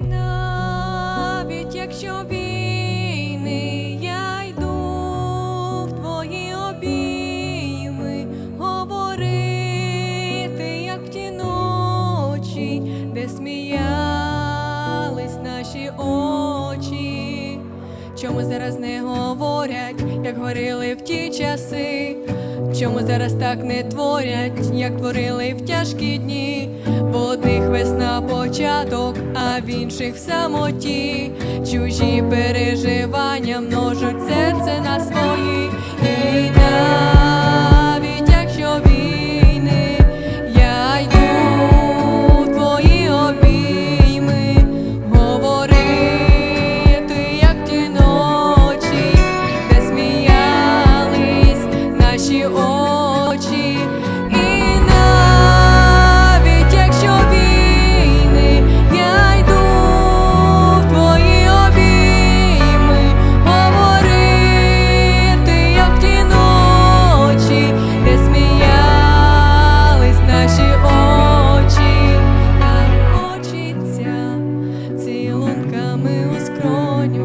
Навіть якщо війни, я йду в твої обійми, говорити, як в ті ночі, де сміялись наші очі. Чому зараз не говорять, як говорили в ті часи? Чому зараз так не творять, як творили в тяжкі дні? В одних весна початок, в інших в самоті. Чужі переживання множуть серце на свої. І навіть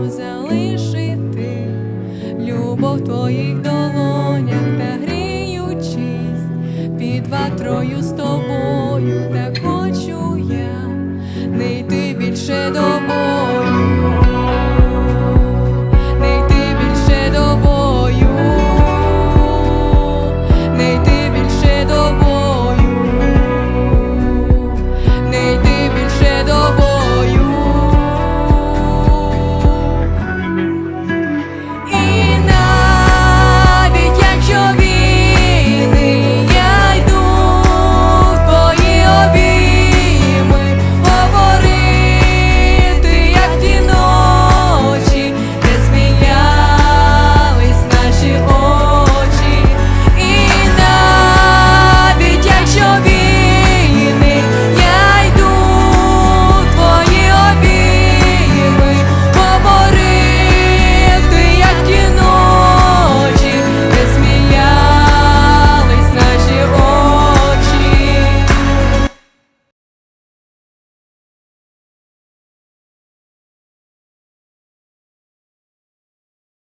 залишити любов твоїх долонях